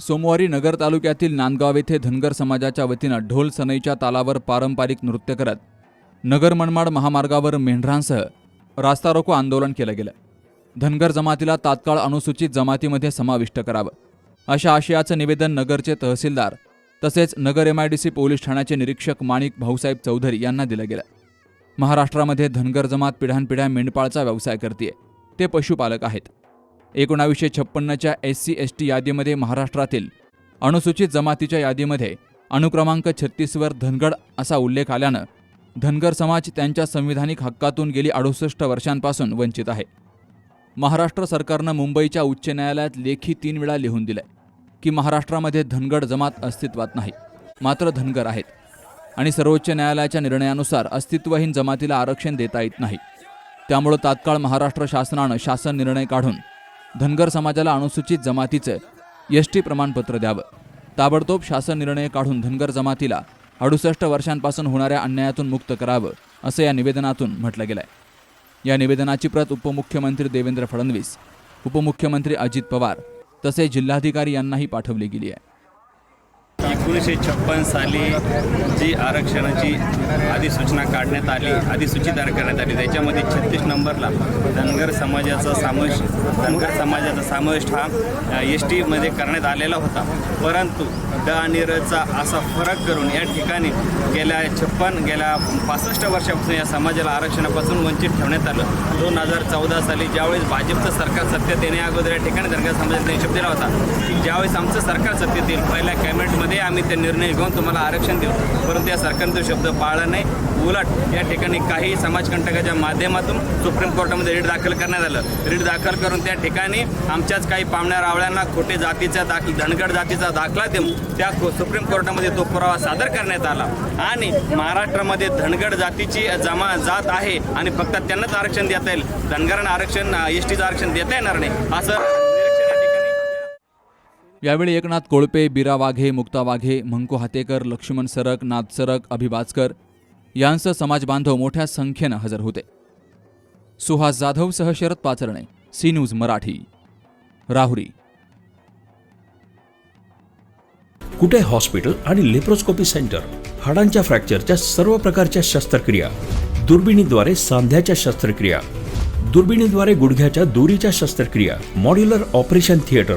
सोमवारी नगर तालुक्यातील नांदगाव येथे धनगर समाजाच्या वतीनं ढोल सनईच्या तालावर पारंपरिक नृत्य करत नगर मनमाड महामार्गावर मेंढरांसह रास्ता रोको आंदोलन केलं गेलं. धनगर जमातीला तात्काळ अनुसूचित जमातीमध्ये समाविष्ट करावं. अशा आशयाचं निवेदन नगरचे तहसीलदार तसेच Nagar M I D C police ठाण्याचे निरीक्षक माणिक भाऊसाहेब चौधरी यांना दिलं गेलं. महाराष्ट्रामध्ये धनगर जमात पिढ्यानपिढ्या मेंढपाळचा व्यवसाय करते ते पशुपालक आहेत. एकोणावीसशे छप्पन्नच्या एस सी एस टी यादीमध्ये महाराष्ट्रातील अनुसूचित जमातीच्या यादीमध्ये अनुक्रमांक छत्तीसवर धनगड असा उल्लेख आल्यानं धनगर समाज त्यांच्या संविधानिक हक्कातून गेली अडुसष्ट वर्षांपासून वंचित आहे. महाराष्ट्र सरकारनं मुंबईच्या उच्च न्यायालयात लेखी तीन वेळा लिहून दिलंय की महाराष्ट्रामध्ये धनगड जमात अस्तित्वात नाही मात्र धनगर आहेत आणि सर्वोच्च न्यायालयाच्या निर्णयानुसार अस्तित्वहीन जमातीला आरक्षण देता येत नाही. त्यामुळं तात्काळ महाराष्ट्र शासनानं शासन निर्णय काढून धनगर समाजाला अनुसूचित जमातीचं एस टी प्रमाणपत्र द्यावं. ताबडतोब शासन निर्णय काढून धनगर जमातीला अडुसष्ट वर्षांपासून होणाऱ्या अन्यायातून मुक्त करावं असं या निवेदनातून म्हटलं गेलंय. या निवेदनाची प्रत उपमुख्यमंत्री देवेंद्र फडणवीस उपमुख्यमंत्री अजित पवार तसेच जिल्हाधिकारी यांनाही पाठवली गेली आहे. एकोणीसशे छप्पन साली जी आरक्षणाची अधिसूचना काढण्यात आली अधिसूचित करण्यात आली त्याच्यामध्ये छत्तीस नंबरला धनगर समाजाचा समावेश धनगर समाजाचा समावेश हा एस टीमध्ये करण्यात आलेला होता. परंतु ड आणि रचा असा फरक करून या ठिकाणी गेल्या छप्पन गेल्या पासष्ट वर्षापासून या समाजाला आरक्षणापासून वंचित ठेवण्यात आलं. दोन हजार चौदा साली ज्यावेळेस भाजपचं सरकार सत्तेत येण्या अगोदर या ठिकाणी धनगर समाजाचा निषेध दिला होता की ज्यावेळेस आमचं सरकार सत्तेत येईल पहिल्या कॅबिनेटमध्ये आम्ही ते निर्णय घेऊन तुम्हाला आरक्षण देऊ. परंतु या सरकारने तो शब्द पाळला नाही. उलट या ठिकाणी काही समाजकंटकाच्या माध्यमातून सुप्रीम कोर्टामध्ये रीट दाखल करण्यात आलं. रीट दाखल करून त्या ठिकाणी आमच्याच काही पाहुण्या रावळ्यांना खोटे जातीचा दाखल धनगड जातीचा दाखला देऊन त्या सुप्रीम कोर्टामध्ये तो पुरावा सादर करण्यात आला. आणि महाराष्ट्रामध्ये धनगड जातीची जमा जात आहे आणि फक्त त्यांनाच आरक्षण देता येईल. धनगरांना आरक्षण एस टीचं आरक्षण देता येणार नाही असं यावेळी एकनाथ कोळपे बीरा वाघे मुक्ता वाघे मंकू हातेकर लक्ष्मण सरक नाथ सरक अभिबाजकर यांसह समाज बांधव मोठ्या संख्येनं हजर होते. Suhas जाधवसह Sharad Pacharne C news Marathi. Rahuri. Kute hospital आणि लेप्रोस्कोपी सेंटर? हाडांच्या फ्रॅक्चरच्या सर्व प्रकारच्या शस्त्रक्रिया. दुर्बिणीद्वारे सांध्याच्या शस्त्रक्रिया. दुर्बिणीद्वारे गुडघ्याच्या दोरीच्या शस्त्रक्रिया. Modular operation theatre.